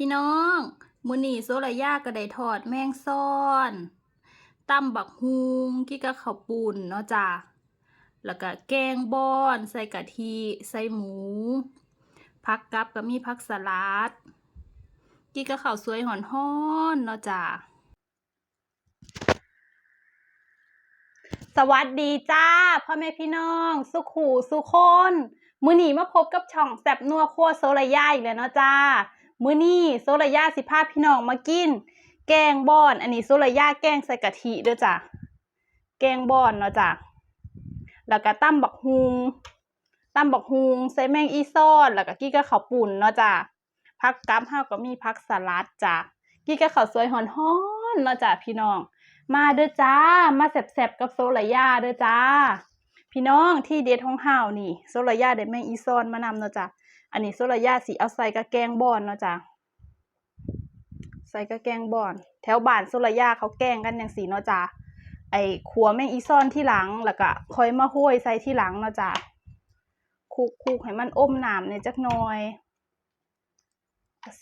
พี่น้องมือนีโซลายาก็ได้ทอดแมงซ่อนตำบักฮุงกี้กับข้าวปุนเนาะจ้ะแล้วก็แกงบอน ใส่กะทิใส่หมูผักกับก็มีผักสลัดกี้กับข้าวสวยหอนๆเนาะจ้ะสวัสดีจ้าพ่อแม่พี่น้อง สุขูสุคนมื้อนี้มาพบกับช่องแซบนัวครัวโซลายาอีกแล้วเนาะจ้า มื้อนี้โซลายาสิพาพี่น้องมากิน แกงบอน อันนี้โซลายาแกงใส่กะทิด้อจ้ะ แกงบอนเนาะจ้ะ แล้วก็ตั้มบักฮุงตั้มบักฮุงใส่แมงอีซอน แล้วก็กี้กับข้าวปุ่นเนาะจ้ะผักกับเฮาก็มีผักสลัดจ้ะ กี้กับข้าวสวยหอนๆเนาะจ้ะพี่น้อง มาเด้อจ้า มาแซ่บๆกับโซลายาเด้อจ้า พี่น้องที่เด็ดของเฮานี่ โซลายาได้แมงอีซอนมานำเนาะจ้ะ อันนี้โซลายาสิเอาใส่กระแกงบอนเนาะจ้ะใส่กระแกงบอน แถวบ้านโซลายาเขาแกงกันอย่างสีเนาะจ้ะไอ้ขัวแมงอีซอนที่หลังแล้วก็คอยมาห้วยใส่ที่หลังเนาะจ้ะคลุกให้มันอมน้ำเนี่ยจักหน่อย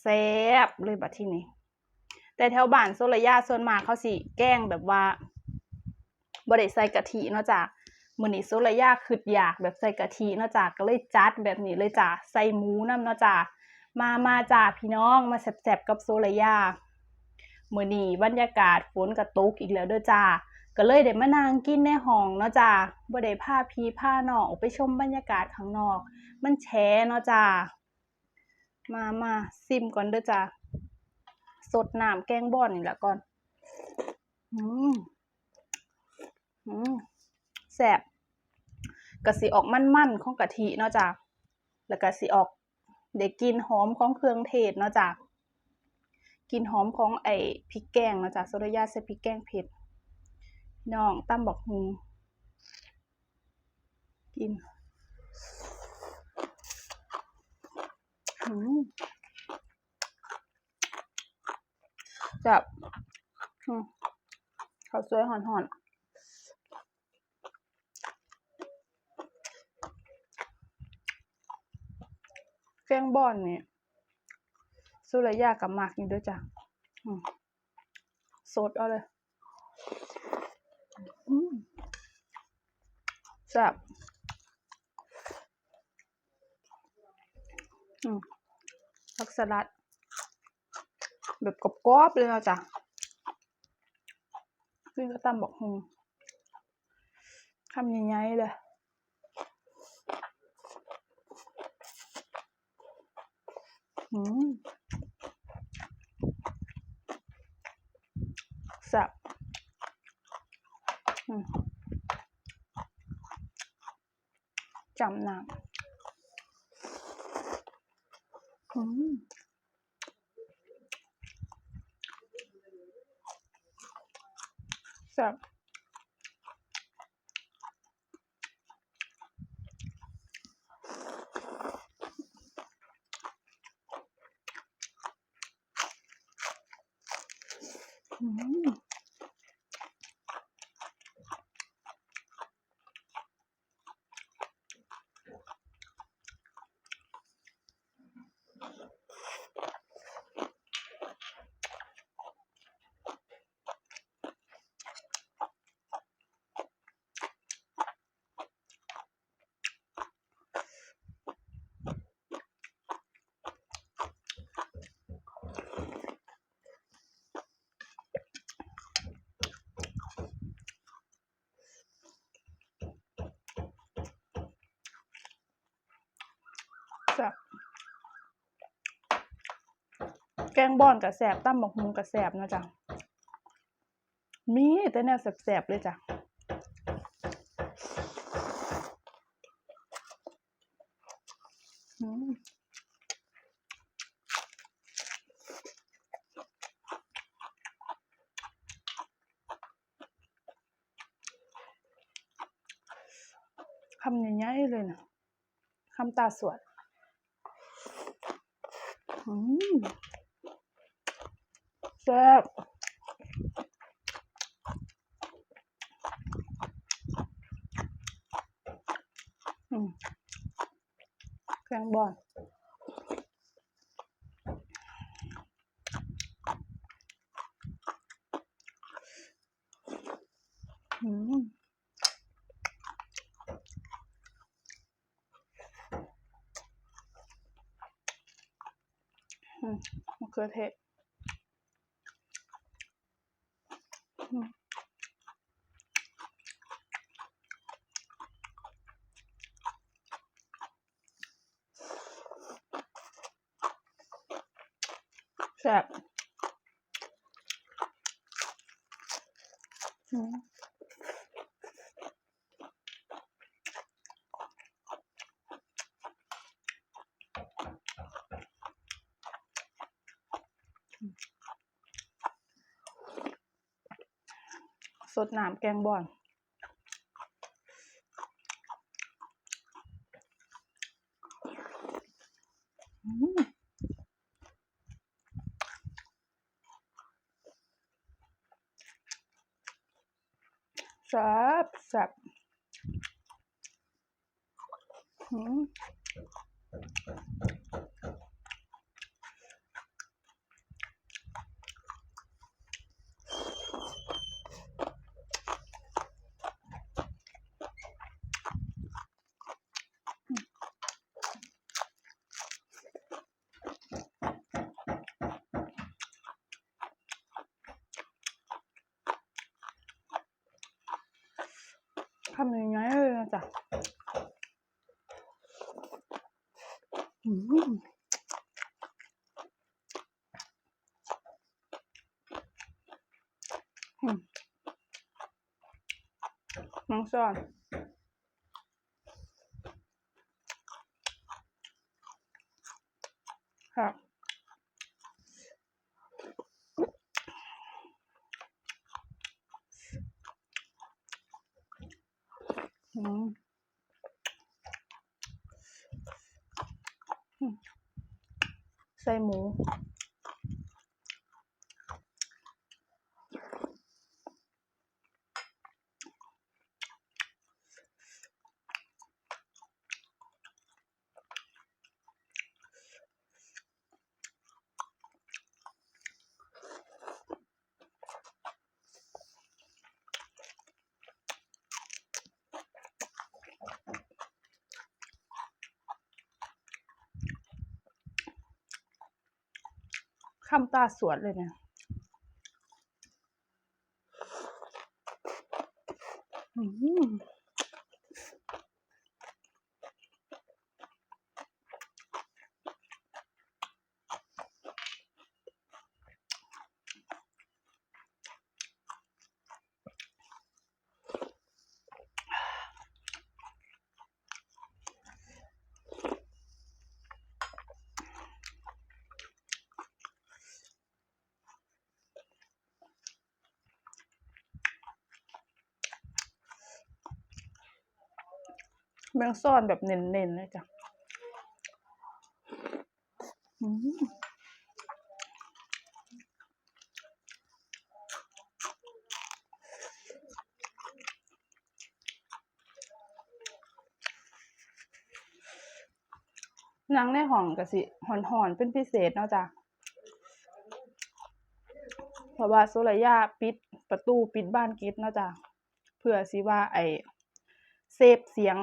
แซบเลยบัดที่นี้แต่แถวบ้านโซลายาส่วนมากเขาสิแกงแบบว่าบ่ได้ใส่กะทิเนาะจ้ะ มื้อนี้โซลายาคิดอยากแบบใส่กะทิเนาะจ้ะก็เลยจัดแบบนี้เลยจ้ะใส่หมูนำเนาะจ้ะมามาจ้ะพี่น้องมาแซ่บๆกับโซลายามื้อนี้บรรยากาศฝนก็ตกอีกแล้วเด้อจ้าก็เลยได้มานั่งกินในห้องเนาะจ้ะบ่ได้พาพี่พานองออกไปชมบรรยากาศข้างนอก มันแฉเนาะจ้ะมามาซิมก่อนเด้อจ้ะสดน้ำแกงบ่อนนี่แหละก่อน อืม อืมแซ่บ กะสิออกมันๆของกะทิเนาะจ้ะแล้วก็สิออกได้กลินหอมของเครื่องเทศเนาะจ้ะกินหอมของไอ้พริกแกงเนาะจ้ะโซดายาใส่พริกแกงเผ็ดน้องตำบักฮุงกินจับข้าวสวยหอนหอนๆ แกงบอนนี่สุรยากับมากนี่ด้วยจ้ะสดเอาเลยจับผักสลัด แบบกรอบๆเลยนะจ๊ะขึ้นก็ตำบอกฮงคำใหญ่ๆเลย มแซ่บอืมจำน้ำอืมแซ่บอืมแซ่บแกงบอนกับแสบตั้มบักฮุงกับแสบนะจ๊ะมีแต่แนวแสบๆเลยจ้ะอืมคำใหญ่ๆเลยนะคำตาสวดอืม ซ่บเครื่องบอลอืมมะเขือเทศ แซ่บสดน้ำแกงบอนอืม แซ่บแซ่บอืมทำยังไงเลยนะจ๊ะ อืมอืมน้องซ่อน ค่ะอืมอืมใส่หมู ข้ามตาสวนเลยเนี่ยอืม แมงซ่อนแบบเน้นๆเลยจ้ะนางในห้องกะสิหอนๆเป็นพิเศษเนาะจ้ะเพราะว่าโซลายาปิดประตูปิดบ้านกิดเนาะจ้ะเพื่อสิว่าไอเซฟเสียง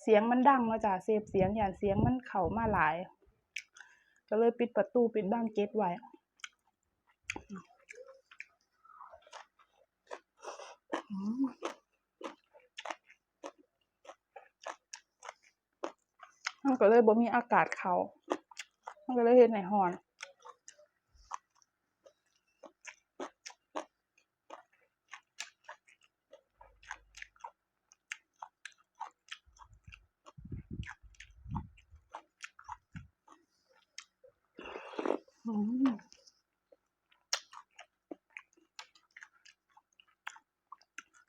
เสียงมันดังเนาะจ้ะเซฟเสียงอย่านเสียงมันเข้ามาหลาย ก็เลยปิดประตูปิดบ้านเกตไว้มันก็เลยบ่มีอากาศเขามันก็เลยเฮ็ดให้ร้อน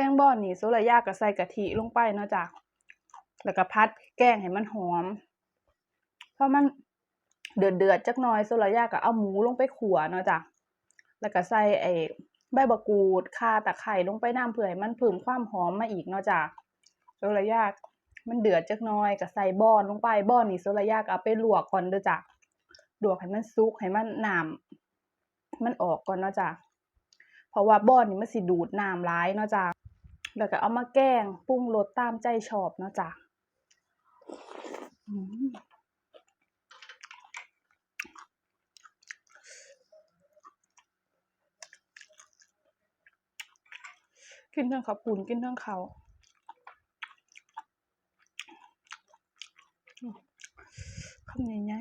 แกงบอนนี่โซลายาก็ใส่กะทิลงไปเนาะจ้ะแล้วก็พัดแกงให้มันหอมพอมันเดือดเดือดจักหน่อยโซลายาก็เอาหมูลงไปขัวเนาะจ้ะแล้วก็ใส่ไอ้ใบมะกูดข่าตะไคร้ลงไปน้ำเพื่อให้มันเพิ่มความหอมมาอีกเนาะจ้ะโซลายามันเดือดจักหน่อยก็ใส่บอนลงไปบอนนี่โซลายากเอาไปลวกก่อนเด้อจ้ะลวกให้มันสุกให้มันน้ำมันออกก่อนเนาะจ้ะ ราะว่าบอนนี่มันสิดูดน้ำร้ายเนาะจ้ะแล้วก็เอามาแกงปรุงรสตามใจชอบเนาะจ้ะกินทั้งข้าวปุ้นกินทั้งข้าวอืมคำใหญ่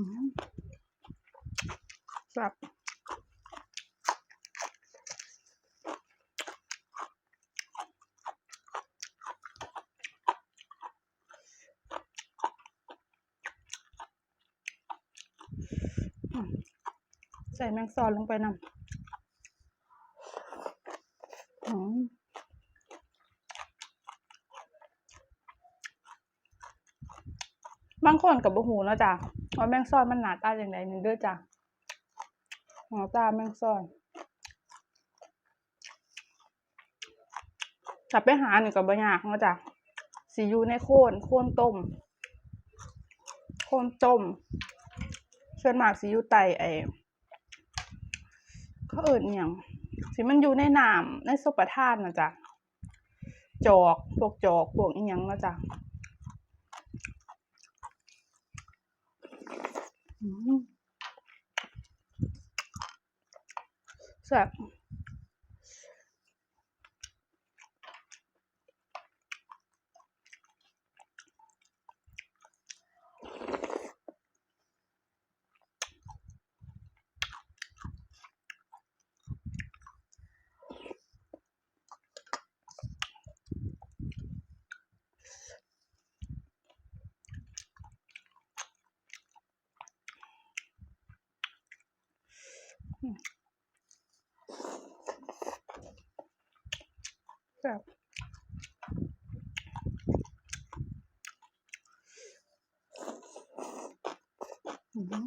อืมแซ่บใส่แมงซอนลงไปนำบางคนก็บ่ฮู้เนาะจ้ะ ว่าแมงซอนมันหนาตาจั่างใดนี่ด้อจ้ะหนาตาแมงซอนถ้าไปหาหนี่งก็บ่ยากเนาะจ้ะสิอยู่ในโคนโคนต้ม โคนต้มส่วนมากสิอยู่ใต้ไอเขาเอิ้นอิหยังสิมันอยู่ในน้ำในสุปทานนะจ้ะจอกพวกจอกพวกอิหยังนาะจ้ะ อื แซ่บอืม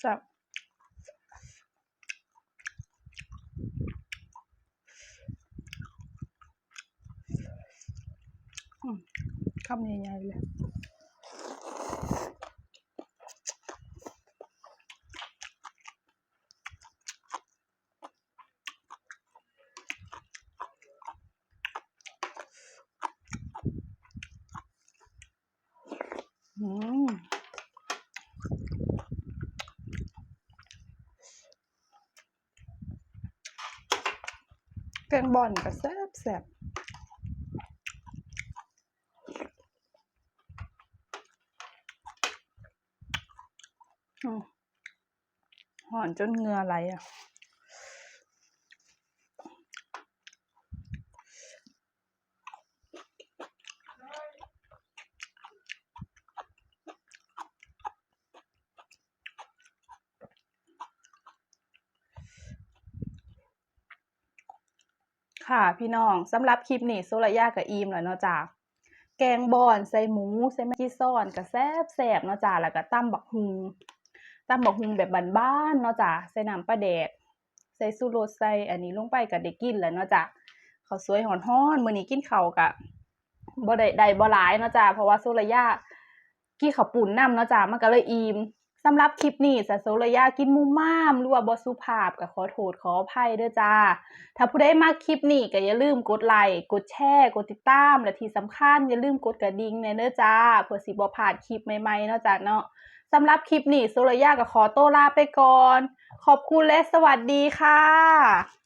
แซ่บอืม คำใหญ่ๆเลยอืมแกงบอนก็แซ่บแซ่บอืมห อนจนเงื่อไหลอะ ค่ะพี่น้องสำหรับคลิปนี้โซลยากับอีมแล้วเนาะจ้ะแกงบอนใส่หมู ใส่แมกิซ้อนก็แซบแซบเนาะจ้ะแล้วก็ตำบักฮุง ตำบักฮุงแบบบ้านๆเนาะจ้ะใส่น้ำปลาแดกใส่ซูโรสใส่อันนี้ลงไปก็ได้กินแล้วเนาะจ้ะข้าวสวยฮ้อนๆมื้อนี้กินข้าวกะบ่ได้ได้บ่หลายเนาะจ้ะเพราะว่าโซลายากินข้าวปุ้นน้ำเนาะจ้ะมันก็เลยอิ่มสำหรับคลิปนี้สะโซลยากินมุมมามรือว่าบ่สุภาพก็ขอโทษขออภัยเด้อจ้า ถ้าผู้ใดมาคลิปนี้ก็อย่าลืมกดไลค์กดแชร์กดติดตามและที่สำคัญอย่าลืมกดกระดิ่งแน่เด้อจ้าเพื่อสิบ่พลาดคลิปใหม่ๆเนาะจ้าเนาะ สำหรับคลิปนี้โซลายากับขอโต้ลาไปก่อน ขอบคุณและสวัสดีค่ะ